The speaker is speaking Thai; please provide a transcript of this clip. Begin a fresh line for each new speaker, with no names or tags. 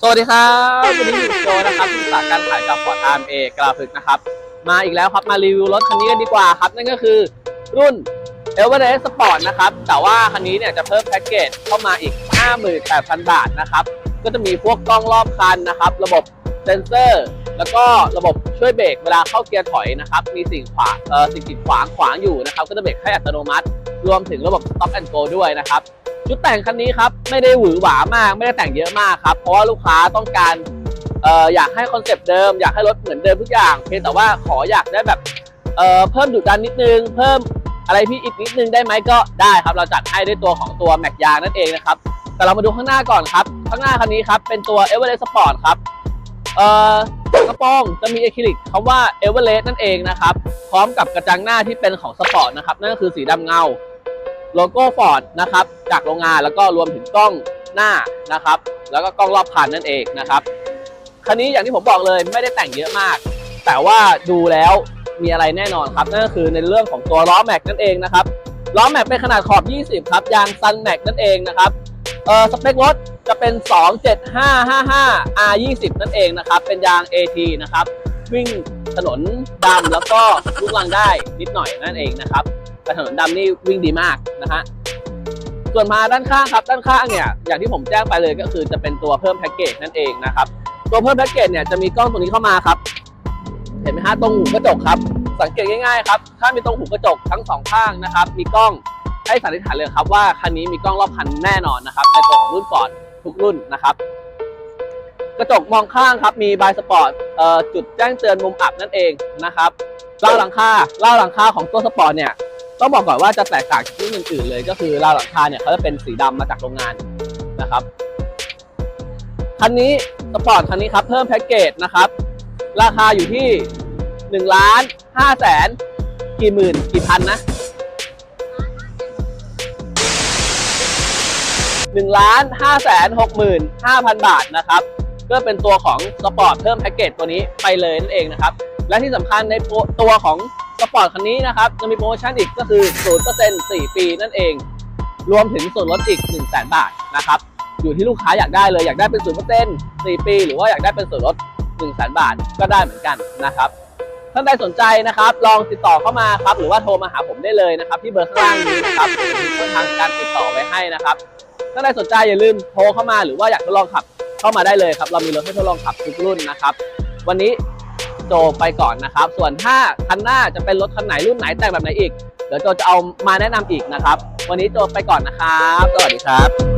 สวัสดีครับวันนี้อยู่โจนะครับที่สาการขายจากฟอร์ดอาร์เอกราฟิกนะครับ มาอีกแล้วครับมารีวิวรถคันนี้กันดีกว่าครับ นั่นก็คือรุ่น e v e r e s t Sport นะครับ แต่ว่าคันนี้เนี่ยจะเพิ่มแพ็กเกจเข้ามาอีก 58,000 บาทนะครับ ก็จะมีพวกกล้องรอบคันนะครับ ระบบเซ็นเซอร์ แล้วก็ระบบช่วยเบรกเวลาเข้าเกียร์ถอยนะครับ มีสิ่งขวางเอ่อสิ่งกีดขวางขวางอยู่นะครับ ก็จะเบรกให้อัตโนมัติ รวมถึงระบบ Stop and Go ด้วยนะครับ ชุดแต่งคันนี้ครับไม่ได้หวือหวามาก ไม่ได้แต่งเยอะมากครับ เพราะว่าลูกค้าต้องการเอ่ออยากให้คอนเซปต์เดิม อยากให้รถเหมือนเดิมทุกอย่าง เพียงแต่ว่าขออยากได้แบบเอ่อเพิ่มดุดันนิดนึง เพิ่มอะไรพี่อีกนิดนึงได้ไหมก็ได้ครับ เราจัดให้ด้วยตัวของตัวแม็กยางนั่นเองนะครับ แต่เรามาดูข้างหน้าก่อนครับ ข้างหน้าคันนี้ครับเป็นตัว e v e r e s t Sport ครับเอ่อกระโปรงจะมีอะคริลิกคำว่า e v e r e s t นั่นเองนะครับ พร้อมกับกระจังหน้าที่เป็นของสปอร์ตนะครับนั่นก็คือสีดำเงา โลโก้ฟอร์ดนะครับจากโรงงานแล้วก็รวมถึงกล้องหน้านะครับ แล้วก็กล้องรอบคันนั่นเองนะครับคันนี้อย่างที่ผมบอกเลยไม่ได้แต่งเยอะมาก แต่ว่าดูแล้วมีอะไรแน่นอนครับนั่นก็คือในเรื่องของตัวล้อแม็กนั่นเองนะครับล้อแม็กเป็นขนาดขอบ 20 ครับ ยางซันแม็กนั่นเองนะครับเออสเปครถจะเป็น 27555 R20 นั่นเองนะครับ เป็นยาง AT นะครับ วิ่งถนนดำแล้วก็ลูกลังได้นิดหน่อยนั่นเองนะครับ แต่ถนนดำนี่วิ่งดีมากนะฮะส่วนมาด้านข้างครับ ด้านข้างเนี่ยอย่างที่ผมแจ้งไปเลยก็คือจะเป็นตัวเพิ่มแพ็กเกจนั่นเองนะครับ ตัวเพิ่มแพ็กเกจเนี่ยจะมีกล้องตัวนี้เข้ามาครับ เห็นไหมฮะตรงหูกระจกครับ สังเกตง่ายๆครับถ้ามีตรงหูกระจกทั้งสองข้างนะครับ มีกล้องให้สันนิษฐานเลยครับว่าคันนี้มีกล้องรอบคันแน่นอนนะครับ ในตัวของรุ่นก่อนทุกรุ่นนะครับ กระจกมองข้างครับ มีบายสปอร์ตจุดแจ้งเตือนมุมอับนั่นเองนะครับเล่าหลังคาเล่าหลังคาของตัวสปอร์ตเนี่ย ต้องบอกก่อนว่าจะแตกต่างจากรุ่นอื่นๆเลย ก็คือราวหลังคาเนี่ยเขาจะเป็นสีดำมาจากโรงงานนะครับคันนี้สปอร์ตคันนี้ครับเพิ่มแพ็กเกจนะครับ ราคาอยู่ที่1ล้าน5แสนกี่หมื่นกี่พันนะ1ล้าน5แสน6หมื่น5,000บาทนะครับก็เป็นตัวของสปอร์ตเพิ่มแพ็กเกจตัวนี้ไปเลยนั่นเองนะครับ และที่สำคัญในตัวของ สปอร์ตคันนี้นะครับจะมีโปรโมชั่นอีกก็คือ 0% 4 ปีนั่นเอง รวมถึงส่วนลดอีก 1 0 0 0 0แบาทนะครับ อยู่ที่ลูกค้าอยากได้เลยอยากได้เป็น 0% 4 ปี หรือว่าอยากได้เป็นส่วนลด 1 0 0 0 0 บาทก็ได้เหมือนกันนะครับ ท่านใดสนใจนะครับ ลองติดต่อเข้ามาครับ หรือว่าโทรมาหาผมได้เลยนะครับ ที่เบอร์ข้างล่างนี้นะครับมีช่องทางการติดต่อไว้ให้นะครับ ท่านใดสนใจอย่าลืมโทรเข้ามาหรือว่าอยากทดลองขับเข้ามาได้เลยครับ เรามีรถให้ทดลองขับทุกรุ่นนะครับ วันนี้ โจไปก่อนนะครับ ส่วนถ้าคันหน้าจะเป็นรถคันไหนรุ่นไหนแต่งแบบไหนอีก เดี๋ยวโจจะเอามาแนะนำอีกนะครับ วันนี้โจไปก่อนนะครับ สวัสดีครับ